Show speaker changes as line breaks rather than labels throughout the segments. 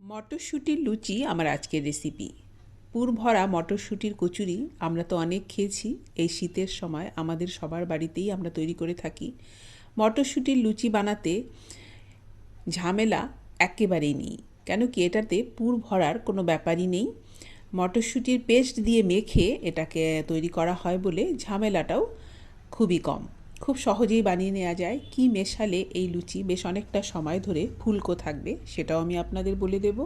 মটরশুঁটির লুচি আমার আজকের রেসিপি পুর ভরা মটরশুঁটির কচুরি আমরা তো অনেক খেয়েছি, এই শীতের সময় আমাদের সবার বাড়িতেই আমরা তৈরি করে থাকি। মটরশুঁটির লুচি বানাতে ঝামেলা একেবারেই নেই, কেন কি এটাতে পুর ভরার কোনো ব্যাপারই নেই। মটরশুঁটির পেস্ট দিয়ে মেখে এটাকে তৈরি করা হয় বলে ঝামেলাটাও খুবই কম। খুব সহজেই বানিয়ে নেওয়া যায়। কি মেশালে এই লুচি? বেশ অনেকটা সময় ধরে ফুলকো থাকবে, সেটাও আমি আপনাদের বলে দেব।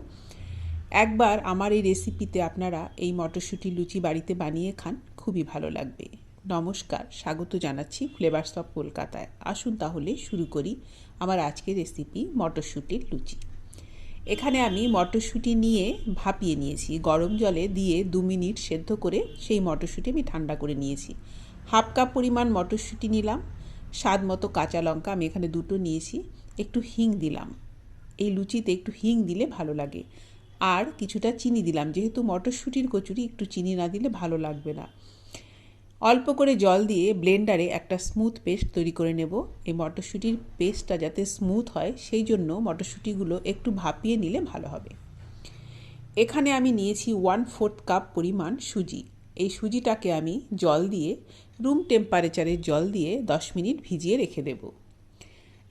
একবার আমার এই রেসিপিতে আপনারা এই মটরশুঁটি লুচি বাড়িতে বানিয়ে খান, খুবই ভালো লাগবে। নমস্কার, স্বাগত জানাচ্ছি ফ্লেভার্স অফ কলকাতায় আসুন তাহলে শুরু করি আমার আজকের রেসিপি মটরশুঁটির লুচি। এখানে আমি মটরশুঁটি নিয়ে ভাপিয়ে নিয়েছি। গরম জলে দিয়ে দু মিনিট সেদ্ধ করে সেই মটরশুঁটি আমি ঠান্ডা করে নিয়েছি। হাফ কাপ পরিমাণ মটরশুঁটি নিলাম, স্বাদ মতো কাঁচা লঙ্কা আমি এখানে দুটো নিয়েছি, একটু হিং দিলাম। এই লুচিতে একটু হিং দিলে ভালো লাগে। আর কিছুটা চিনি দিলাম, যেহেতু মটরশুঁটির কচুরি একটু চিনি না দিলে ভালো লাগবে না। অল্প করে জল দিয়ে ব্লেন্ডারে একটা স্মুথ পেস্ট তৈরি করে নেব। এই মটরশুঁটির পেস্টটা যাতে স্মুথ হয়, সেই জন্য মটরশুঁটিগুলো একটু ভাপিয়ে নিলে ভালো হবে। এখানে আমি নিয়েছি ওয়ান ফোর্থ কাপ পরিমাণ সুজি। এই সুজিটাকে আমি জল দিয়ে রুম টেম্পারেচারের জল দিয়ে দশ মিনিট ভিজিয়ে রেখে দেব।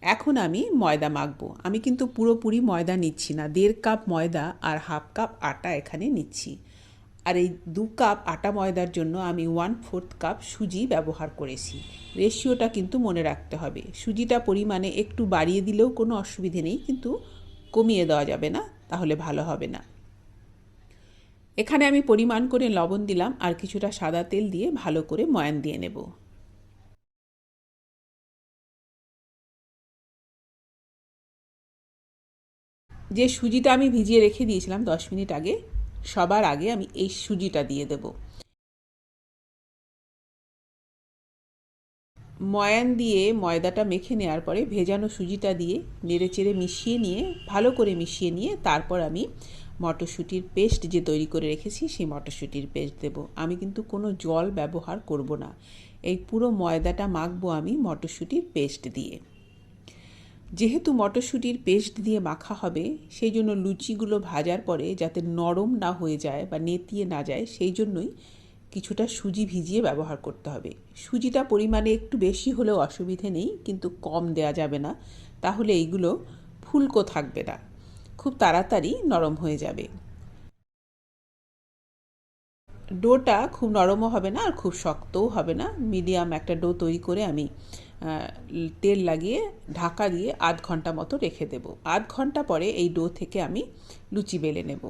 এখন আমি ময়দা মাখবো। আমি কিন্তু পুরোপুরি ময়দা নিচ্ছি না। দেড় কাপ ময়দা আর হাফ কাপ আটা এখানে নিচ্ছি। আর এই দু কাপ আটা ময়দার জন্য আমি ওয়ান ফোর্থ কাপ সুজি ব্যবহার করেছি। রেশিওটা কিন্তু মনে রাখতে হবে। সুজিটা পরিমাণে একটু বাড়িয়ে দিলেও কোনো অসুবিধে নেই, কিন্তু কমিয়ে দেওয়া যাবে না, তাহলে ভালো হবে না। এখানে আমি পরিমাণ করে লবণ দিলাম আর কিছুটা সাদা তেল দিয়ে ভালো করে ময়ান দিয়ে নেব। যে সুজিটা আমি ভিজিয়ে রেখে দিয়েছিলাম দশ মিনিট আগে, সবার আগে আমি এই সুজিটা দিয়ে দেব। ময়ান দিয়ে ময়দাটা মেখে নেওয়ার পরে ভেজানো সুজিটা দিয়ে নেড়ে চেড়ে মিশিয়ে নিয়ে, ভালো করে মিশিয়ে নিয়ে তারপর আমি মটরশুঁটির পেস্ট যে তৈরি করে রেখেছি, সেই মটরশুঁটির পেস্ট দেব। আমি কিন্তু কোনো জল ব্যবহার করব না। এই পুরো ময়দাটা মাখবো আমি মটরশুঁটির পেস্ট দিয়ে। যেহেতু মটরশুঁটির পেস্ট দিয়ে মাখা হবে, সেই জন্য লুচিগুলো ভাজার পরে যাতে নরম না হয়ে যায় বা নেতিয়ে না যায়, সেই জন্যই কিছুটা সুজি ভিজিয়ে ব্যবহার করতে হবে। সুজিটা পরিমাণে একটু বেশি হলেও অসুবিধে নেই, কিন্তু কম দেয়া যাবে না। তাহলে এইগুলো ফুলকো থাকবে না। খুব তাড়াতাড়ি নরম হয়ে যাবে। ডোটা খুব নরমও হবে না আর খুব শক্তও হবে না। মিডিয়াম একটা ডো তৈরি করে আমি তেল লাগিয়ে ঢাকা দিয়ে আধ ঘণ্টা মতো রেখে দেব। আধ ঘণ্টা পরে এই ডো থেকে আমি লুচি বেলে নেব।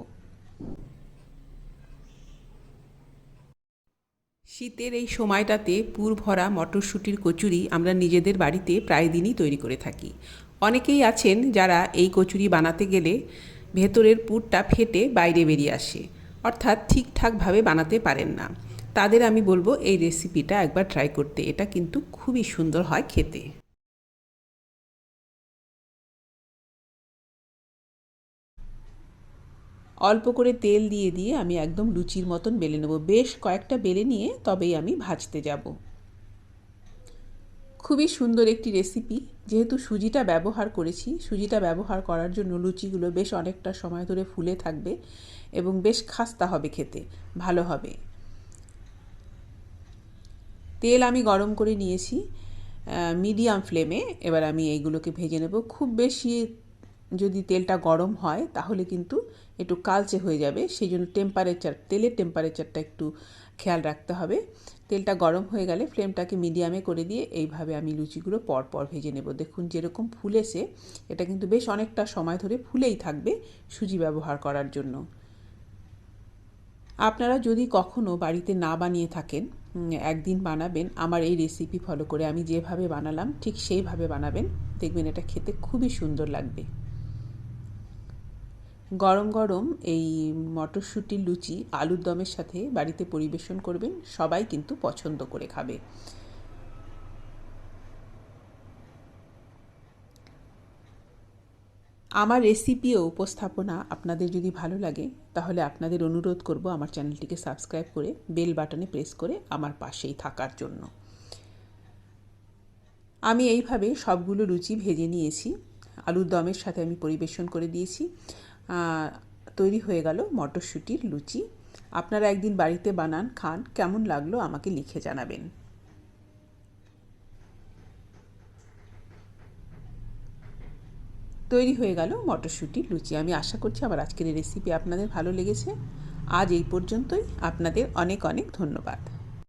শীতের এই সময়টাতে পুর ভরা মটরশুঁটির কচুরি আমরা নিজেদের বাড়িতে প্রায় দিনই তৈরি করে থাকি। অনেকেই আছেন যারা এই কচুরি বানাতে গেলে ভেতরের পুরটা ফেটে বাইরে বেরিয়ে আসে, অর্থাৎ ঠিকঠাকভাবে বানাতে পারেন না। তাদের আমি বলব এই রেসিপিটা একবার ট্রাই করতে, এটা কিন্তু খুবই সুন্দর হয় খেতে। অল্প করে তেল দিয়ে দিয়ে আমি একদম লুচির মতন বেলে নেব। বেশ কয়েকটা বেলে নিয়ে তবেই আমি ভাজতে যাব। খুবই সুন্দর একটি রেসিপি যেহেতু সুজিটা ব্যবহার করেছি, সুজিটা ব্যবহার করার জন্য লুচিগুলো বেশ অনেকটা সময় ধরে ফুলে থাকবে এবং বেশ খাস্তা হবে খেতে, ভালো হবে। তেল আমি গরম করে নিয়েছি মিডিয়াম ফ্লেমে এবার আমি এইগুলোকে ভেজে নেব। খুব বেশি যদি তেলটা গরম হয়, তাহলে কিন্তু একটু কালচে হয়ে যাবে। সেই জন্য টেম্পারেচার তেলের টেম্পারেচারটা একটু খেয়াল রাখতে হবে। তেলটা গরম হয়ে গেলে ফ্লেমটাকে মিডিয়ামে করে দিয়ে এইভাবে আমি লুচিগুলো পর পর ভেজে নেব। দেখুন যেরকম ফুলেছে, এটা কিন্তু বেশ অনেকটা সময় ধরে ফুলেই থাকবে সুজি ব্যবহার করার জন্য। আপনারা যদি কখনও বাড়িতে না বানিয়ে থাকেন একদিন বানাবেন, আমার এই রেসিপি ফলো করে আমি যেভাবে বানালাম, ঠিক সেইভাবে বানাবেন। দেখবেন এটা খেতে খুবই সুন্দর লাগবে। গরম গরম এই মটরশুঁটির লুচি আলুর দমের সাথে বাড়িতে পরিবেশন করবেন। সবাই কিন্তু পছন্দ করে খাবে। আমার রেসিপি ও উপস্থাপনা আপনাদের যদি ভালো লাগে, তাহলে আপনাদের অনুরোধ করব আমার চ্যানেলটিকে সাবস্ক্রাইব করে বেল বাটনে প্রেস করে আমার পাশেই থাকার জন্য। আমি এইভাবে সবগুলো লুচি ভেজে নিয়েছি। আলুর দমের সাথে আমি পরিবেশন করে দিয়েছি। তৈরি হয়ে গেল মটরশুঁটির লুচি। আপনারা একদিন বাড়িতে বানান, খান, কেমন লাগল আমাকে লিখে জানাবেন। তৈরি হয়ে গেল মটরশুঁটির লুচি। আমি আশা করছি আমার আজকের রেসিপি আপনাদের ভালো লেগেছে। আজ এই পর্যন্তই। আপনাদের অনেক অনেক ধন্যবাদ।